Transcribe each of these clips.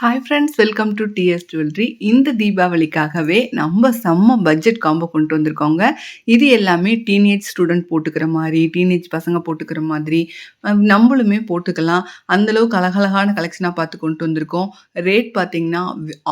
Hi friends welcome to TS jewellery இந்த தீபாவளிக்காகவே நம்ம செம்ம பட்ஜெட் காம்போ கொண்டு வந்திருக்கோங்க. இது எல்லாமே டீனேஜ் ஸ்டூடெண்ட் போட்டுக்கிற மாதிரி டீனேஜ் பசங்க போட்டுக்கிற மாதிரி நம்மளுமே போட்டுக்கலாம். அந்தளவுக்கு அழகழகான கலெக்ஷனாக பார்த்து கொண்டு வந்திருக்கோம். ரேட் பார்த்தீங்கன்னா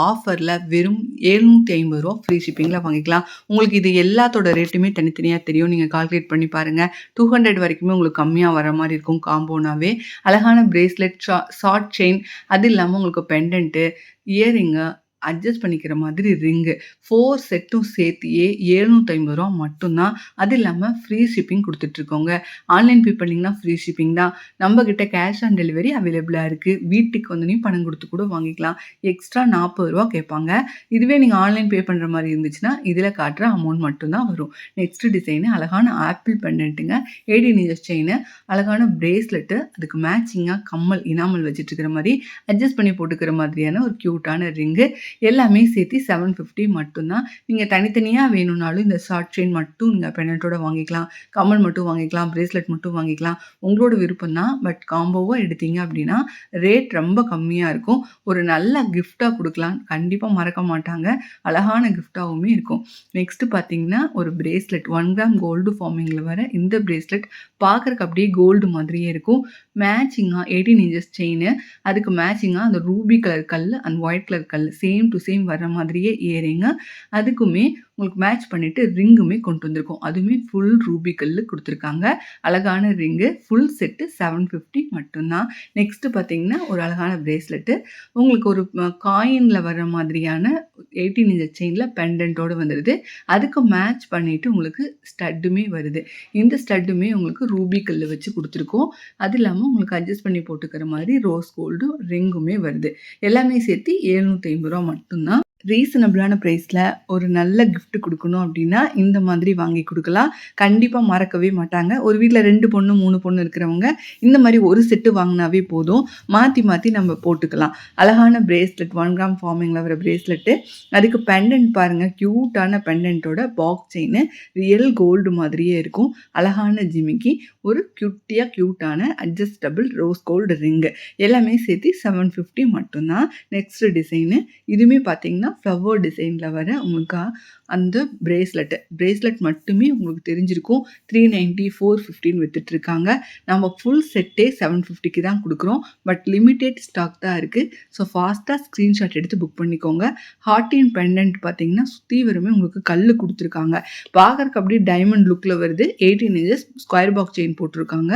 ஆஃபரில் வெறும் எழுநூற்றி ஐம்பது ரூபா ஃப்ரீ ஷிப்பிங்கில் வாங்கிக்கலாம். உங்களுக்கு இது எல்லாத்தோட ரேட்டுமே தனித்தனியாக தெரியும். நீங்கள் கால்குலேட் பண்ணி பாருங்கள் டூ ஹண்ட்ரட் வரைக்குமே உங்களுக்கு கம்மியாக வர மாதிரி இருக்கும் காம்போனாவே அழகான பிரேஸ்லெட் ஷார்ட் செயின் அது இல்லாமல் உங்களுக்கு பெண்டன்ட்டு இயரிங்கு அட்ஜஸ்ட் பண்ணிக்கிற மாதிரி ரிங்கு ஃபோர் செட்டும் சேர்த்தியே எழுநூற்றி ரூபா மட்டும்தான். அது இல்லாமல் ஃப்ரீ ஷிப்பிங் கொடுத்துட்ருக்கோங்க. ஆன்லைன் பே பண்ணிங்கன்னா ஃப்ரீ ஷிப்பிங் தான். நம்மக்கிட்ட கேஷ் ஆன் டெலிவரி அவைலபிளாக இருக்குது வீட்டுக்கு வந்து பணம் கொடுத்து கூட வாங்கிக்கலாம். எக்ஸ்ட்ரா நாற்பது ரூபா கேட்பாங்க. இதுவே நீங்கள் ஆன்லைன் பே பண்ணுற மாதிரி இருந்துச்சுன்னா இதில் காட்டுற அமௌண்ட் மட்டும்தான் வரும். நெக்ஸ்ட் டிசைனு அழகான ஆப்பிள் பெண்டன்ட்டுங்க ஏடி நிஜஸ் செயின் அழகான பிரேஸ்லெட்டு அதுக்கு மேட்சிங்காக கம்மல் இனாமல் வச்சுட்டு இருக்கிற மாதிரி அட்ஜஸ்ட் பண்ணி போட்டுக்கிற மாதிரியான ஒரு க்யூட்டான ரிங்கு எல்லாமே சேர்த்து செவன் ஃபிஃப்டி மட்டும்தான். நீங்கள் தனித்தனியாக வேணும்னாலும் இந்த ஷார்ட் செயின் மட்டும் நீங்கள் பெனட்டோட வாங்கிக்கலாம். கம்மல் மட்டும் வாங்கிக்கலாம் பிரேஸ்லெட் மட்டும் வாங்கிக்கலாம். உங்களோட விருப்பம் தான் பட் காம்போவாக எடுத்தீங்க அப்படின்னா ரேட் ரொம்ப கம்மியாக இருக்கும். ஒரு நல்ல கிஃப்டாக கொடுக்கலாம். கண்டிப்பாக மறக்க மாட்டாங்க. அழகான கிஃப்டாகவுமே இருக்கும். நெக்ஸ்ட்டு பார்த்தீங்கன்னா ஒரு பிரேஸ்லெட் ஒன் கிராம் கோல்டு ஃபார்மிங்கில் வர இந்த பிரேஸ்லெட் பார்க்குறக்கு அப்படியே கோல்டு மாதிரியே இருக்கும். மேட்சிங்காக எயிட்டீன் இன்ச்சஸ் செயின் அதுக்கு மேட்சிங்காக அந்த ரூபி கலர் கல் அண்ட் ஒயிட் கலர் கல் சேம் டு சேம் வர மாதிரியே ஏறிங்க. அதுக்குமே உங்களுக்கு மேட்ச் பண்ணிவிட்டு ரிங்குமே கொண்டு வந்திருக்கோம். அதுவுமே ஃபுல் ரூபி கல் கொடுத்துருக்காங்க. அழகான ring full set seven fifty மட்டும்தான். நெக்ஸ்ட்டு பார்த்தீங்கன்னா ஒரு அழகான ப்ரேஸ்லெட்டு உங்களுக்கு ஒரு காயினில் வர மாதிரியான எயிட்டீன் இன்ச் செயினில் பெண்டன்ட்டோடு வந்துடுது அதுக்கு மேட்ச் பண்ணிவிட்டு உங்களுக்கு ஸ்டட்டுமே வருது. இந்த ஸ்டட்டுமே உங்களுக்கு ரூபி கல் வச்சு கொடுத்துருக்கோம். அது இல்லாமல் உங்களுக்கு அட்ஜஸ்ட் பண்ணி போட்டுக்கிற மாதிரி ரோஸ் கோல்டும் ரிங்குமே வருது. எல்லாமே சேர்த்து எழுநூற்றி ஐம்பது ரூபா மட்டும்தான். ரீசனபிளான ப்ரைஸில் ஒரு நல்ல கிஃப்ட் கொடுக்கணும் அப்படின்னா இந்த மாதிரி வாங்கி கொடுக்கலாம். கண்டிப்பாக மறக்கவே மாட்டாங்க. ஒரு வீட்டில் ரெண்டு பொண்ணு மூணு பொண்ணு இருக்கிறவங்க இந்த மாதிரி ஒரு செட்டு வாங்கினாவே போதும். மாற்றி மாற்றி நம்ம போட்டுக்கலாம். அழகான பிரேஸ்லெட் ஒன் கிராம் ஃபார்மிங்கில் வர பிரேஸ்லெட்டு அதுக்கு பெண்டன்ட் பாருங்கள் க்யூட்டான பெண்டன்ட்டோட பாக்ஸ் செயின் ரியல் கோல்டு மாதிரியே இருக்கும். அழகான ஜிமிக்கி. ஒரு க்யூட்டியாக க்யூட்டான அட்ஜஸ்டபிள் ரோஸ் கோல்டு ரிங்கு எல்லாமே சேர்த்து செவன் ஃபிஃப்டி மட்டும்தான். நெக்ஸ்ட் டிசைனு இதுவுமே பார்த்தீங்கன்னா ஃப்ளவர் டிசைனில் வர உங்களுக்கு அந்த ப்ரேஸ்லெட்டு பிரேஸ்லெட் மட்டுமே உங்களுக்கு தெரிஞ்சிருக்கும். த்ரீ நைன்ட்டி ஃபோர் ஃபிஃப்டின்னு வித்துட்ருக்காங்க நம்ம ஃபுல் செட்டே செவன் ஃபிஃப்டிக்கு தான் கொடுக்குறோம். பட் லிமிட்டெட் ஸ்டாக் தான் இருக்குது ஸோ ஃபாஸ்ட்டாக ஸ்க்ரீன்ஷாட் எடுத்து புக் பண்ணிக்கோங்க. ஹார்டின் பெண்டன்ட் பார்த்தீங்கன்னா சுற்றி வருமே உங்களுக்கு கல் கொடுத்துருக்காங்க. பார்க்கறக்கு அப்படியே டைமண்ட் லுக்கில் வருது. Eighteen inches square box chain போட்டிருக்காங்க.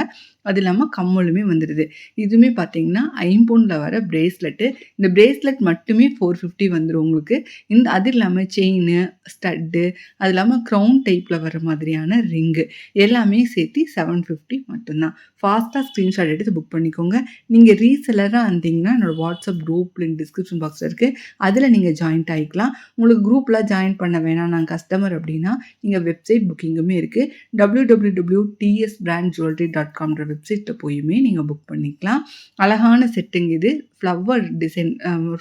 அது இல்லாமல் கம்மலுமே வந்துடுது இதுவுமே பார்த்தீங்கன்னா ஐம்பொனில் வர பிரேஸ்லெட்டு இந்த பிரேஸ்லெட் மட்டுமே ஃபோர் ஃபிஃப்டி வந்துடும் உங்களுக்கு. இந்த அது இல்லாமல் செயின் ஸ்டட்டு அது இல்லாமல் க்ரௌன் டைப்பில் வர மாதிரியான ரிங்கு எல்லாமே சேர்த்து செவன் ஃபிஃப்டி மட்டும்தான். ஃபாஸ்ட்டாக ஸ்க்ரீன்ஷாட் எடுத்து புக் பண்ணிக்கோங்க. நீங்கள் ரீசெலராக இருந்தீங்கன்னா என்னோடய வாட்ஸ்அப் குரூப் லிங்க் டிஸ்கிரிப்ஷன் பாக்ஸில் இருக்குது அதில் நீங்கள் ஜாயின்ட் ஆகிக்கலாம் உங்களுக்கு குரூப்பில் ஜாயின் பண்ண வேணாம். நான் கஸ்டமர் அப்படின்னா நீங்கள் வெப்சைட் புக்கிங்குமே இருக்குது W W W TS brand jewellery dot காம்ன்ற வெப்சைட்டில் போயுமே நீங்கள் புக் பண்ணிக்கலாம். அழகான செட்டுங்க இது. Flower design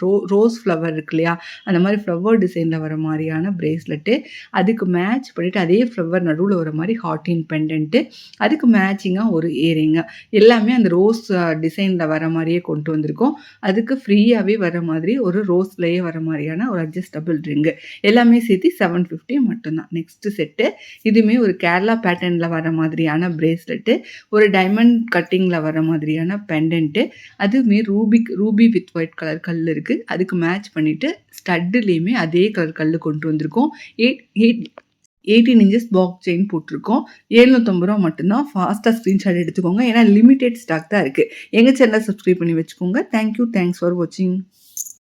ro rose flower இருக்கு இல்லையா? அந்த மாதிரி ஃப்ளவர் டிசைனில் வர மாதிரியான ப்ரேஸ்லெட்டு அதுக்கு மேட்ச் பண்ணிவிட்டு அதே ஃப்ளவர் நடுவில் வர மாதிரி ஹாட்டின் பெண்டன்ட்டு அதுக்கு மேட்சிங்காக ஒரு ஏரிங்க எல்லாமே அந்த ரோஸ் டிசைனில் வர மாதிரியே கொண்டு வந்திருக்கோம். அதுக்கு ஃப்ரீயாகவே வர மாதிரி ஒரு ரோஸ்லேயே வர மாதிரியான ஒரு அட்ஜஸ்டபிள் ரிங்கு எல்லாமே சேர்த்து செவன் ஃபிஃப்டி மட்டும்தான். நெக்ஸ்ட்டு செட்டு இதுவுமே ஒரு கேரளா பேட்டர்னில் வர மாதிரியான ப்ரேஸ்லெட்டு ஒரு டைமண்ட் டைமண்ட் கட்டிங்கில் வர மாதிரியான பெண்டன்ட்டு அதுவுமே ruby ruby with white colour கல் இருக்குது அதுக்கு மேட்ச் பண்ணிவிட்டு ஸ்டட்டுலேயுமே அதே கலர் கல் கொண்டு வந்திருக்கோம். Eight eight eighteen inches box chain போட்டிருக்கோம். எழுநூற்றம்பது ரூபா மட்டும்தான் ஃபாஸ்ட்டாக ஸ்க்ரீன்ஷாட் எடுத்துக்கோங்க. ஏன்னா லிமிடெட் ஸ்டாக் தான் இருக்குது எங்கள் சேனலை சப்ஸ்கிரைப் பண்ணி வச்சுக்கோங்க. தேங்க்யூ தேங்க்ஸ் ஃபார் வாட்சிங்